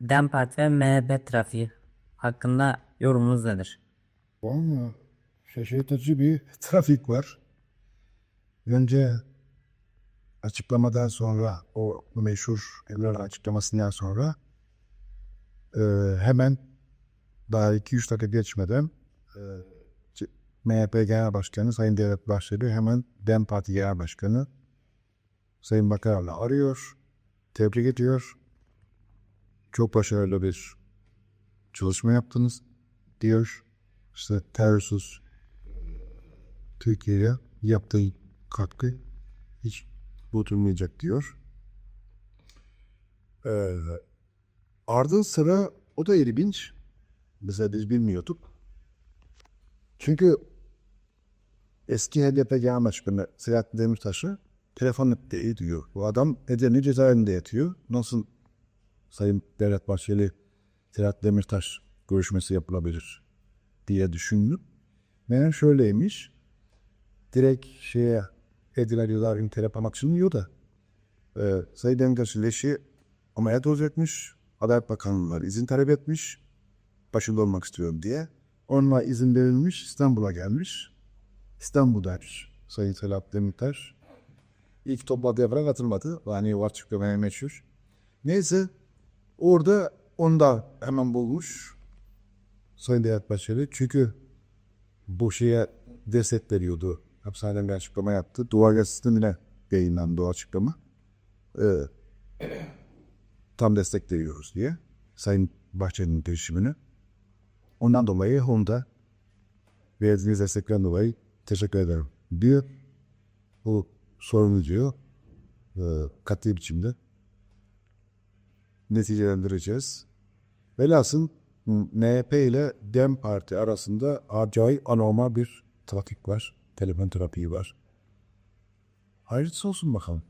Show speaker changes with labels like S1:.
S1: DEM ve MHP trafiği hakkında yorumunuz nedir?
S2: Valla şaşırtıcı bir trafik var. Önce açıklamadan sonra o meşhur Emre'nin açıklamasından sonra e, hemen daha 2-3 dakika geçmeden e, MHP Genel Başkanı Sayın Devlet Bahçeli hemen DEM Parti Genel Başkanı Sayın Bakar'la arıyor, tebrik ediyor. Çok başarılı bir çalışma yaptınız diyor. İşte terörsüz Türkiye'ye yaptığı katkı hiç unutulmayacak diyor. Ee, ardın sıra o da ilginç. Mesela biz bilmiyorduk. Çünkü eski HDP Genel Başkanı Selahattin Demirtaş'ı telefon etti diyor. Bu adam Edirne cezaevinde yatıyor. Nasıl Sayın Devlet Bahçeli Selahattin Demirtaş görüşmesi yapılabilir diye düşündüm. Meğer şöyleymiş. Direkt şeye Edirne diyorlar telefon açılmıyor da e, Sayın Demirtaş'ın leşi ameliyat olacakmış. Adalet Bakanlığı izin talep etmiş. Başında olmak istiyorum diye. Onunla izin verilmiş. İstanbul'a gelmiş. İstanbul'daymış Sayın Selahattin Demirtaş. İlk toplantıya falan katılmadı. Yani o açıklamaya meşhur. Neyse orada onu da hemen bulmuş. Sayın Devlet Bahçeli. Çünkü bu şeye destek veriyordu. Hapishaneden bir açıklama yaptı. Duvar gazetesinde yine yayınlandı o açıklama. Ee, tam destek veriyoruz diye. Sayın Bahçeli'nin girişimini. Ondan dolayı onu da verdiğiniz destekten dolayı teşekkür ederim. Bir, bu sorunu diyor e, katı biçimde neticelendireceğiz. Velhasıl MHP ile DEM Parti arasında acayip anormal bir trafik var. Telefon trafiği var. Hayırlısı olsun bakalım.